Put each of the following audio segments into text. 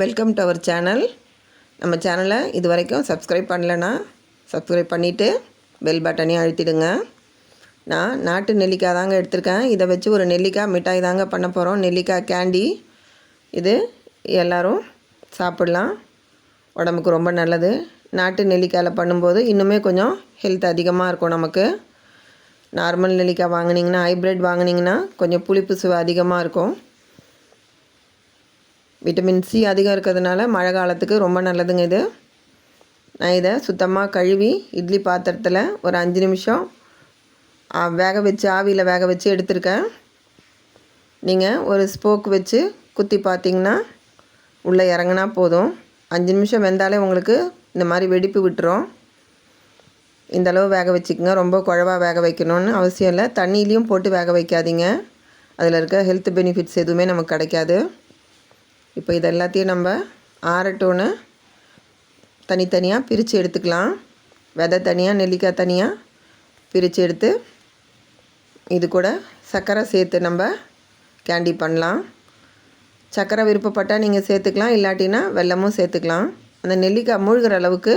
Welcome to our channel நம்ம சேனலை இது வரைக்கும் சப்ஸ்கிரைப் பண்ணலைன்னா சப்ஸ்கிரைப் பண்ணிவிட்டு பெல் பட்டனையும் அழுத்திடுங்க. நான் நாட்டு நெல்லிக்காய் தாங்க எடுத்திருக்கேன். இதை வச்சு ஒரு நெல்லிக்காய் மிட்டாய் தாங்க பண்ண போகிறோம் நெல்லிக்காய் கேண்டி இது எல்லோரும் சாப்பிட்லாம். உடம்புக்கு ரொம்ப நல்லது. நாட்டு நெல்லிக்காயில் பண்ணும்போது இன்னுமே கொஞ்சம் ஹெல்த் அதிகமாக இருக்கும் நமக்கு. நார்மல் நெல்லிக்காய் வாங்கினீங்கன்னா ஹைப்ரிட் வாங்கினீங்கன்னா கொஞ்சம் புளிப்பு சுவை அதிகமாக இருக்கும். விட்டமின் சி அதிகம் இருக்கிறதுனால மழை காலத்துக்கு ரொம்ப நல்லதுங்க இது. நான் இதை சுத்தமாக கழுவி இட்லி பாத்திரத்தில் ஒரு அஞ்சு நிமிஷம் வேக வச்சு ஆவியில் வேக வச்சு எடுத்திருக்கேன். நீங்கள் ஒரு ஸ்போக் வச்சு குத்தி பார்த்தீங்கன்னா உள்ளே இறங்கினா போதும். அஞ்சு நிமிஷம் வெந்தாலே உங்களுக்கு இந்த மாதிரி வெடிப்பு விட்டுரும். இந்த அளவு வேக வச்சுக்கோங்க. ரொம்ப குழவாக வேக வைக்கணும்னு அவசியம் இல்லை. தண்ணியிலையும் போட்டு வேக வைக்காதீங்க. அதில் இருக்க ஹெல்த் பெனிஃபிட்ஸ் எதுவுமே நமக்கு கிடைக்காது. இப்போ இது எல்லாத்தையும் நம்ம ஆரட்டோன்னு தனித்தனியாக பிரித்து எடுத்துக்கலாம். விதை தனியாக நெல்லிக்காய் தனியாக பிரித்து எடுத்து இது கூட சர்க்கரை சேர்த்து நம்ம கேண்டி பண்ணலாம். சர்க்கரை விருப்பப்பட்டால் நீங்கள் சேர்த்துக்கலாம் இல்லாட்டினா வெல்லமும் சேர்த்துக்கலாம். அந்த நெல்லிக்காய் மூழ்கிற அளவுக்கு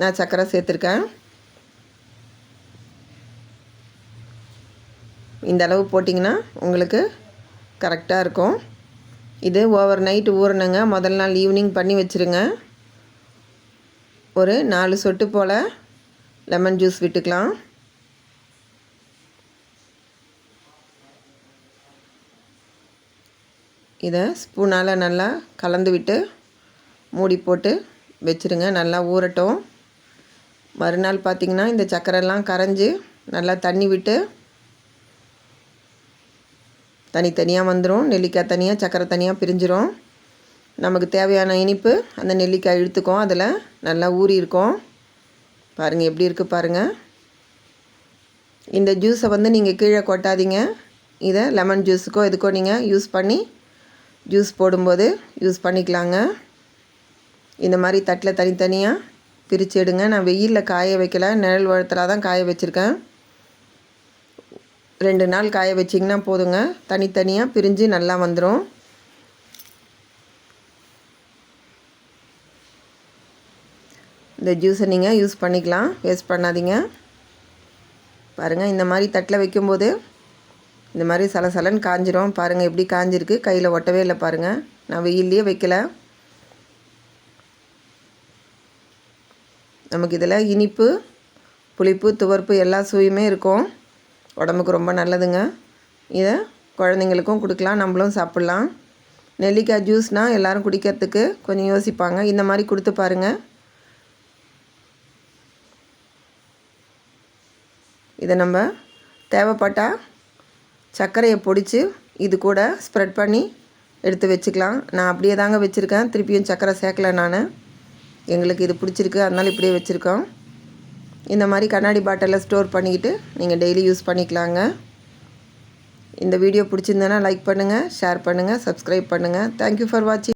நான் சர்க்கரை சேர்த்துருக்கேன். இந்த அளவு போட்டிங்கன்னா உங்களுக்கு கரெக்டாக இருக்கும். இது ஓவர் நைட்டு ஊறணுங்க. முதல் நாள் ஈவினிங் பண்ணி வச்சுருங்க. ஒரு நாலு சொட்டு போல் லெமன் ஜூஸ் விட்டுக்கலாம். இதை ஸ்பூனால் நல்லா கலந்து விட்டு மூடி போட்டு வச்சுருங்க. நல்லா ஊறட்டும். மறுநாள் பார்த்திங்கன்னா இந்த சக்கரைலாம் கரைஞ்சி நல்லா தண்ணி விட்டு தனித்தனியாக வந்துடும் நெல்லிக்காய் தனியாக சக்கரை தனியாக பிரிஞ்சிடும் நமக்கு தேவையான இனிப்பு அந்த நெல்லிக்காய் இழுத்துக்கும். அதில் நல்லா ஊறி இருக்கும். பாருங்கள் எப்படி இருக்குது பாருங்கள் இந்த ஜூஸை வந்து நீங்கள் கீழே கொட்டாதீங்க. இதை லெமன் ஜூஸுக்கோ எதுக்கோ நீங்கள் யூஸ் பண்ணி ஜூஸ் போடும்போது யூஸ் பண்ணிக்கலாங்க. இந்த மாதிரி தட்டில் தனித்தனியாக பிரித்து எடுங்க. நான் வெயிலில் காய வைக்கல. நிழல் வளத்தில் தான் காய வச்சுருக்கேன். ரெண்டு நாள் காய வச்சிங்கன்னா போதுங்க. தனித்தனியாக பிரிஞ்சு நல்லா வந்துடும் இந்த ஜூஸை நீங்கள் யூஸ் பண்ணிக்கலாம். வேஸ்ட் பண்ணாதீங்க. பாருங்கள் இந்த மாதிரி தட்டில் வைக்கும்போது இந்த மாதிரி சலசலன்னு காஞ்சிரும். பாருங்கள் எப்படி காஞ்சிருக்கு. கையில் ஒட்டவே இல்லை பாருங்கள் நான் வெயில்லையே வைக்கல. நமக்கு இதில் இனிப்பு புளிப்பு துவர்ப்பு எல்லா சுவையுமே இருக்கும். உடம்புக்கு ரொம்ப நல்லதுங்க. இதை குழந்தைங்களுக்கும் கொடுக்கலாம் நம்மளும் சாப்பிட்லாம். நெல்லிக்காய் ஜூஸ்னால் எல்லோரும் குடிக்கிறதுக்கு கொஞ்சம் யோசிப்பாங்க. இந்த மாதிரி கொடுத்து பாருங்கள் இதை நம்ம தேவைப்பட்டால் சர்க்கரையை பொடித்து இது கூட ஸ்ப்ரெட் பண்ணி எடுத்து வச்சுக்கலாம். நான் அப்படியே தாங்க வச்சுருக்கேன். திருப்பியும் சர்க்கரை சேர்க்கல நான். எங்களுக்கு இது பிடிச்சிருக்கு. அதனால் இப்படியே வச்சுருக்கோம். இந்த மாதிரி கண்ணாடி பாட்டிலில் ஸ்டோர் பண்ணிக்கிட்டு நீங்கள் டெய்லி யூஸ் பண்ணிக்கலாங்க. இந்த வீடியோ பிடிச்சிருந்தேன்னா லைக் பண்ணுங்கள் ஷேர் பண்ணுங்கள் சப்ஸ்கிரைப் பண்ணுங்கள் தேங்க்யூ ஃபார் வாட்சிங்